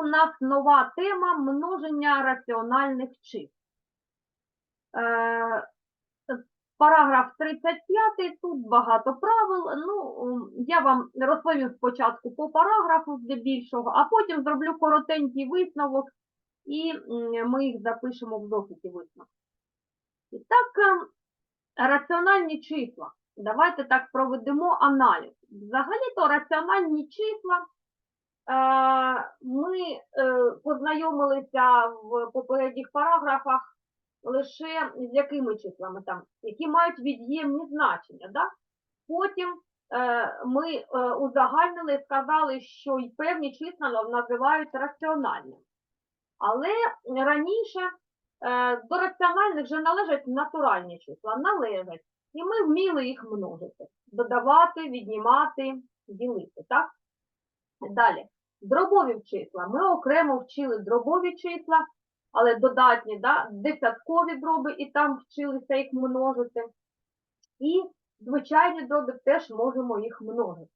у нас нова тема множення раціональних чисел. Е, Параграф 35, тут багато правил. Ну, я вам розповім спочатку по параграфу здебільшого, а потім зроблю коротенький висновок і ми їх запишемо в зошиті висновок. І так, ем, раціональні числа. Давайте так проведемо аналіз. Взагалі-то раціональні числа ми е, познайомилися в попередніх параграфах лише з якими числами там, які мають від'ємні значення. Да? Потім е, ми е, узагальнили і сказали, що й певні числа називають раціональними. Але раніше до раціональних вже належать натуральні числа, належать. І ми вміли їх множити, додавати, віднімати, ділити. Так? Далі. Дробові числа. Ми окремо вчили дробові числа, але додатні, да? десяткові дроби, і там вчилися їх множити. І звичайні дроби теж можемо їх множити.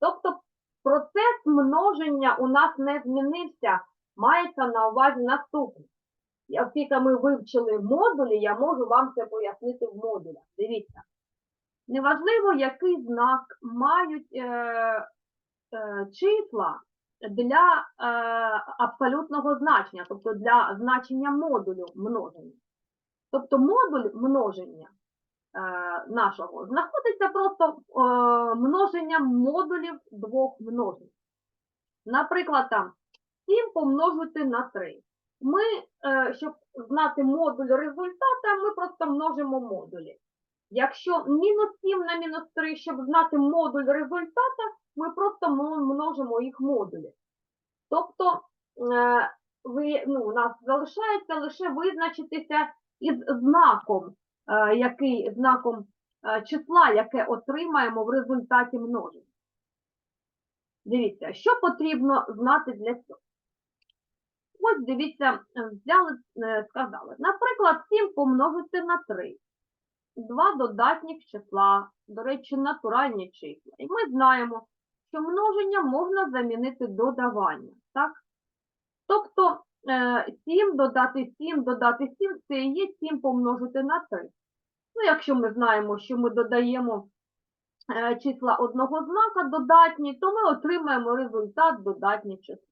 Тобто процес множення у нас не змінився, мається на увазі наступне. Оскільки ми вивчили модулі, я можу вам це пояснити в модулях. Дивіться. Неважливо, який знак мають е, числа для е, абсолютного значення, тобто для значення модулю множення. Тобто модуль множення е, нашого знаходиться просто е, множенням модулів двох множень. Наприклад, там 7 помножити на 3. Ми, е, щоб знати модуль результата, ми просто множимо модулі. Якщо мінус 7 на мінус 3, щоб знати модуль результата, ми просто множимо їх модулі. Тобто е, ви, ну, у нас залишається лише визначитися із знаком, е, який, знаком е, числа, яке отримаємо в результаті множення. Дивіться, що потрібно знати для цього. Ось дивіться, взяли, сказали. Наприклад, 7 помножити на 3. Два додатніх числа, до речі, натуральні числа. І ми знаємо, що множення можна замінити додаванням. Так? Тобто е, 7 додати 7 додати 7 це є 7 помножити на 3. Ну, якщо ми знаємо, що ми додаємо е, числа одного знака додатні, то ми отримаємо результат додатні числа.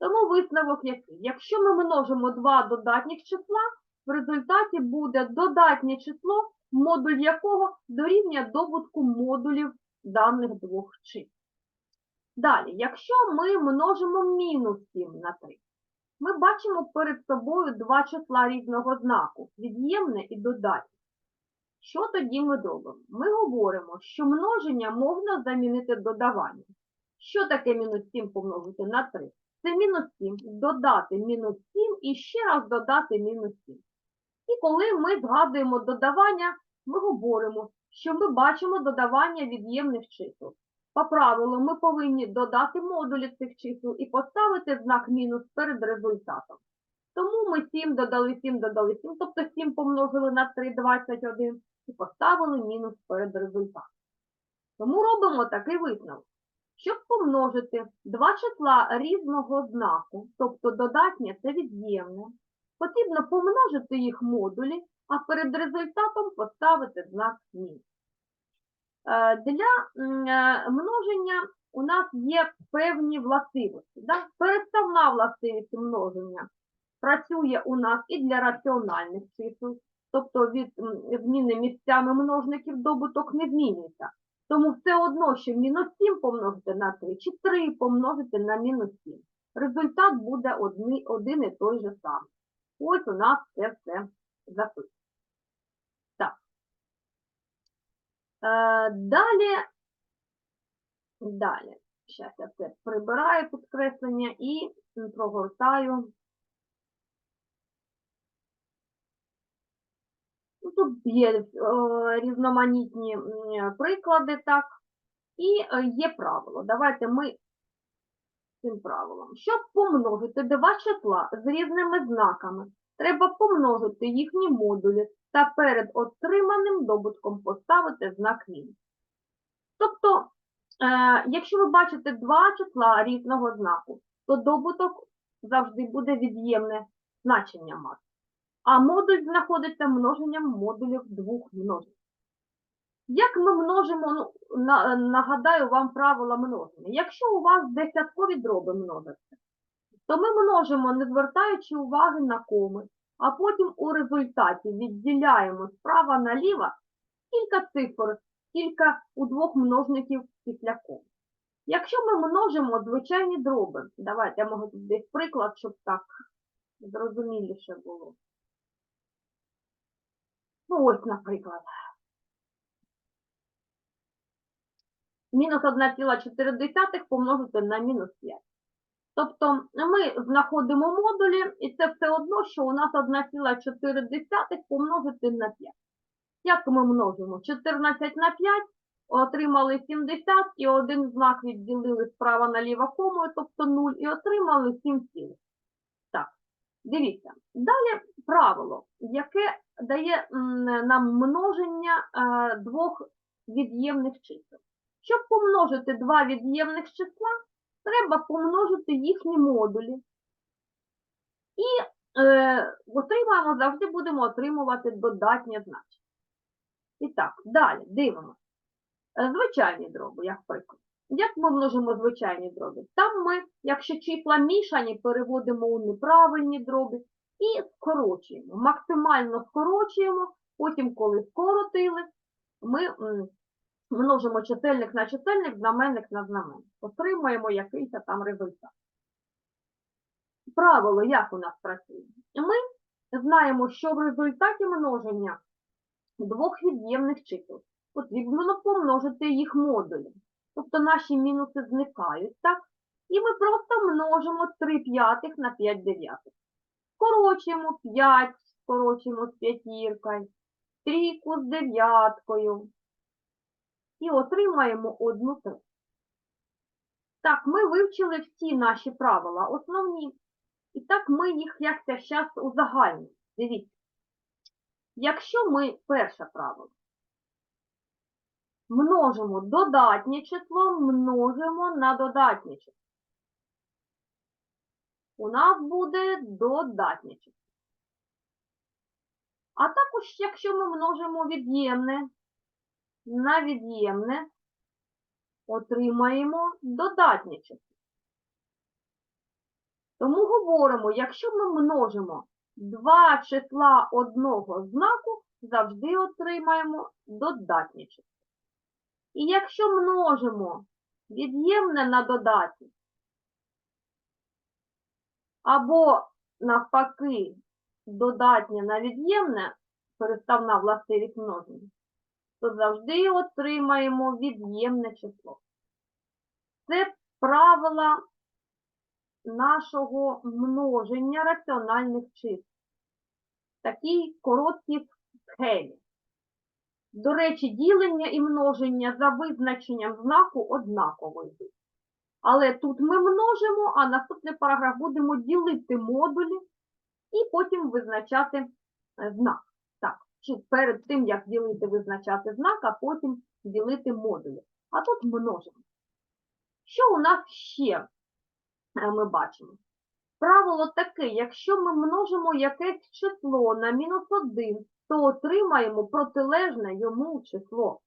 Тому висновок який? Якщо ми множимо два додатніх числа, в результаті буде додатнє число, модуль якого дорівнює добутку модулів даних двох чисел. Далі, якщо ми множимо мінус 7 на 3, ми бачимо перед собою два числа різного знаку від'ємне і додатнє. Що тоді ми робимо? Ми говоримо, що множення можна замінити додаванням. Що таке мінус 7 помножити на 3? Це мінус 7, додати мінус 7 і ще раз додати мінус 7. І коли ми згадуємо додавання, ми говоримо, що ми бачимо додавання від'ємних чисел. По правилу ми повинні додати модулі цих чисел і поставити знак мінус перед результатом. Тому ми 7 додали 7, додали 7, тобто 7 помножили на 3, 21 і поставили мінус перед результатом. Тому робимо такий висновок. Щоб помножити два числа різного знаку, тобто додатнє це від'ємне, потрібно помножити їх модулі, а перед результатом поставити знак мінус. Е, Для е, множення у нас є певні властивості. Да? Переставна властивість множення працює у нас і для раціональних чисел, тобто від зміни місцями множників добуток не змінюється. Тому все одно, що мінус 7 помножити на 3, чи 3 помножити на мінус 7. Результат буде один і той же самий. Ось у нас це все записано. Так. Е, далі, далі. Зараз я це прибираю підкреслення і прогортаю. Ну, Тут є е, різноманітні приклади, так, і е, є правило. Давайте ми цим правилом. Щоб помножити два числа з різними знаками, треба помножити їхні модулі та перед отриманим добутком поставити знак мінус. Тобто, е, якщо ви бачите два числа різного знаку, то добуток завжди буде від'ємне значення мати. А модуль знаходиться множенням модулів двох множень. Як ми множимо, ну, на, нагадаю вам правила множення. Якщо у вас десяткові дроби множаться, то ми множимо, не звертаючи уваги на коми, а потім у результаті відділяємо справа наліво кілька цифр, кілька у двох множників після ком. Якщо ми множимо звичайні дроби, давайте я можу тут десь приклад, щоб так зрозуміліше було. Ну, ось, наприклад. Мінус 1,4 помножити на мінус 5. Тобто ми знаходимо модулі, і це все одно, що у нас 1,4 помножити на 5. Як ми множимо? 14 на 5, отримали 70, і один знак відділили справа наліво комою, тобто 0, і отримали 7 цілих. Так, дивіться. Далі правило, яке дає нам множення е, двох від'ємних чисел. Щоб помножити два від'ємних числа, треба помножити їхні модулі. І е, отримаємо, завжди будемо отримувати додатнє значення. І так, далі дивимося. Е, Звичайні дроби, як приклад. Як ми множимо звичайні дроби? Там ми, якщо числа мішані, переводимо у неправильні дроби і скорочуємо. Максимально скорочуємо, потім, коли скоротили, ми множимо чисельник на чисельник, знаменник на знаменник. Отримуємо якийсь там результат. Правило, як у нас працює? Ми знаємо, що в результаті множення двох від'ємних чисел потрібно помножити їх модулі. Тобто наші мінуси зникають, так? І ми просто множимо 3 п'ятих на 5 дев'ятих. Скорочуємо 5, скорочуємо з п'ятіркою, трійку з дев'яткою. І отримаємо одну третю. Так, ми вивчили всі наші правила, основні. І так ми їх як це зараз узагальнимо. Дивіться. Якщо ми, перше правило, множимо додатнє число, множимо на додатнє число. У нас буде додатнє число. А також, якщо ми множимо від'ємне на від'ємне, отримаємо додатнє число. Тому говоримо, якщо ми множимо два числа одного знаку, завжди отримаємо додатнє число. І якщо множимо від'ємне на додатнє, або навпаки додатнє на від'ємне, переставна властивість множення, то завжди отримаємо від'ємне число. Це правила нашого множення раціональних чисел. Такій короткій схемі. До речі, ділення і множення за визначенням знаку однаково. Але тут ми множимо, а наступний параграф будемо ділити модулі і потім визначати е, знак. Перед тим, як ділити, визначати знак, а потім ділити модулі. А тут множимо. Що у нас ще е, ми бачимо? Правило таке, якщо ми множимо якесь число на мінус 1, то отримаємо протилежне йому число.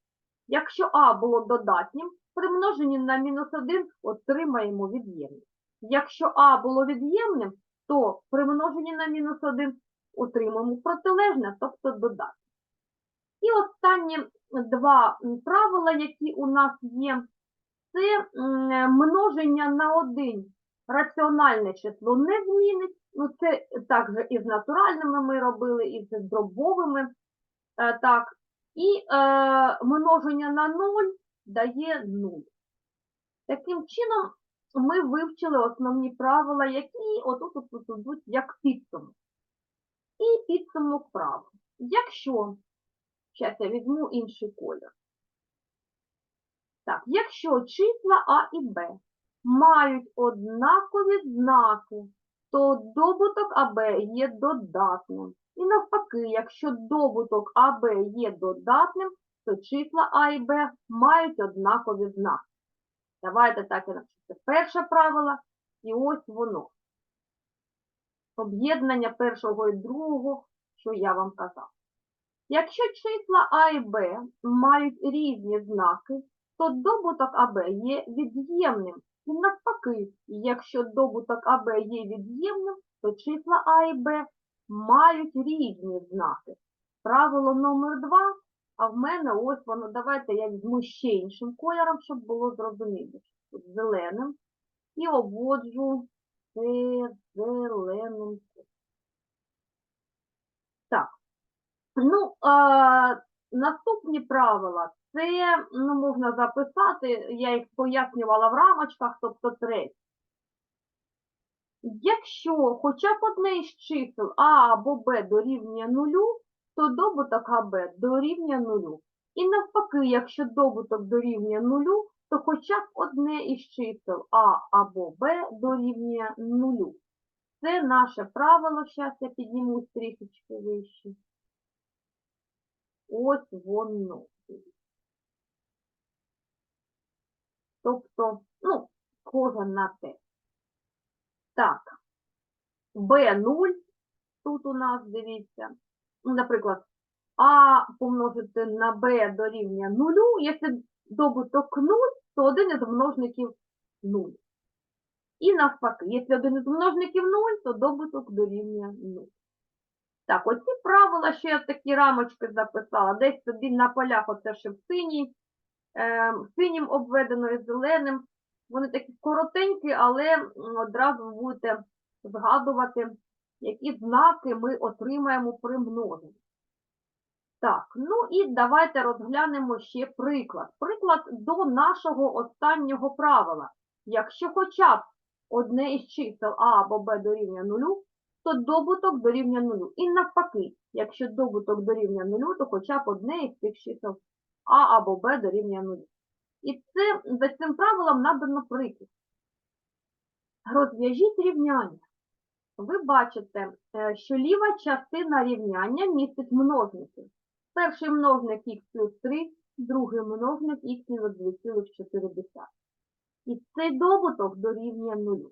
Якщо А було додатнім, при множенні на мінус 1 отримаємо від'ємне. Якщо А було від'ємним, то при множенні на мінус 1 отримаємо протилежне, тобто додатне. І останні два правила, які у нас є, це множення на 1 раціональне число не змінить. Ну, це так же і з натуральними ми робили, і з дробовими. Е, так. І е, множення на 0 дає 0. Таким чином, ми вивчили основні правила, які отут от, от, йдуть як підсумок. І підсумок правил. Якщо, зараз я візьму інший колір. Так, якщо числа А і Б мають однакові знаки, то добуток АБ є додатним. І навпаки, якщо добуток АБ є додатним, то числа А і Б мають однакові знаки. Давайте так і напишемо. Перше правило. І ось воно. Об'єднання першого і другого, що я вам казав. Якщо числа А і Б мають різні знаки, то добуток АБ є від'ємним. І навпаки, якщо добуток АБ є від'ємним, то числа А і Б мають різні знаки. Правило номер два, а в мене ось воно, давайте я візьму ще іншим кольором, щоб було зрозуміло. Зеленим. І обводжу це зеленим. Так. Ну, а, наступні правила, це ну, можна записати, я їх пояснювала в рамочках, тобто третє. Якщо хоча б одне із чисел А або Б дорівнює нулю, то добуток АБ дорівнює нулю. І навпаки, якщо добуток дорівнює нулю, то хоча б одне із чисел А або Б дорівнює нулю. Це наше правило, зараз я піднімусь трішечки вище. Ось воно. Тобто, ну, схоже на те. Так, B0 тут у нас, дивіться. Ну, Наприклад, А помножити на B дорівнює 0, якщо добуток 0, то один із множників 0. І навпаки, якщо один із множників 0, то добуток дорівнює 0. Так, оці правила, що я такі рамочки записала, десь собі на полях, оце ще в синій, е, синім обведено і зеленим. Вони такі коротенькі, але одразу будете згадувати, які знаки ми отримаємо при множенні. Так, ну і давайте розглянемо ще приклад. Приклад до нашого останнього правила. Якщо хоча б одне із чисел А або Б дорівнює нулю, то добуток дорівнює нулю. І навпаки, якщо добуток дорівнює нулю, то хоча б одне із цих чисел А або Б дорівнює нулю. І це, за цим правилом набрано приклад. Розв'яжіть рівняння. Ви бачите, е, що ліва частина рівняння містить множники. Перший множник х плюс 3, другий множник х мінус 2,4. І цей добуток дорівнює нулю.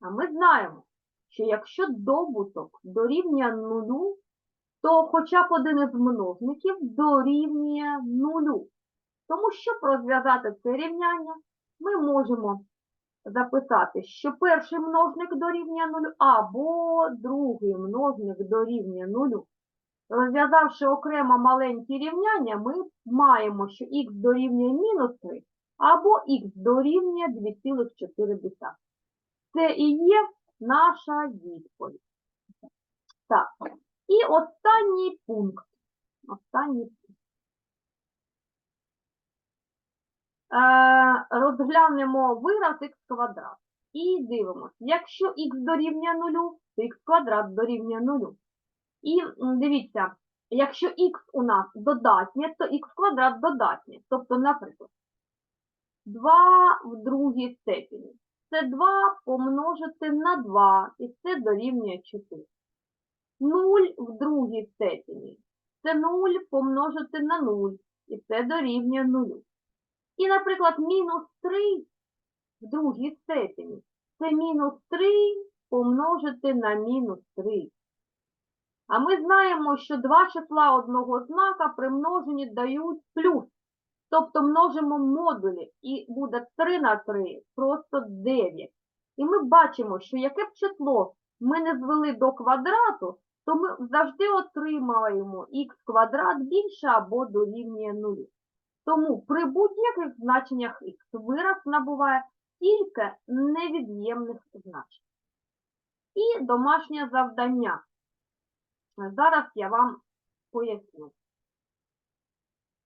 А ми знаємо, що якщо добуток дорівнює нулю, то хоча б один із множників дорівнює нулю. Тому, щоб розв'язати це рівняння, ми можемо записати, що перший множник дорівнює нулю, або другий множник дорівнює нулю. Розв'язавши окремо маленькі рівняння, ми маємо, що х дорівнює мінус 3, або х дорівнює 2,4. Це і є наша відповідь. Так, і останній пункт. Останній пункт. Е, розглянемо вираз х квадрат. І дивимося, якщо х дорівнює нулю, то х квадрат дорівнює нулю. І дивіться, якщо х у нас додатнє, то х квадрат додатнє. Тобто, наприклад, 2 в другій степені. Це 2 помножити на 2, і це дорівнює 4. 0 в другій степені. Це 0 помножити на 0, і це дорівнює 0. І, наприклад, мінус 3 в другій степені. Це мінус 3 помножити на мінус 3. А ми знаємо, що два числа одного знака при множенні дають плюс. Тобто множимо модулі, і буде 3 на 3, просто 9. І ми бачимо, що яке б число ми не звели до квадрату, то ми завжди отримаємо х квадрат більше або дорівнює 0. Тому при будь-яких значеннях х вираз набуває тільки невід'ємних значень. І домашнє завдання. Зараз я вам поясню.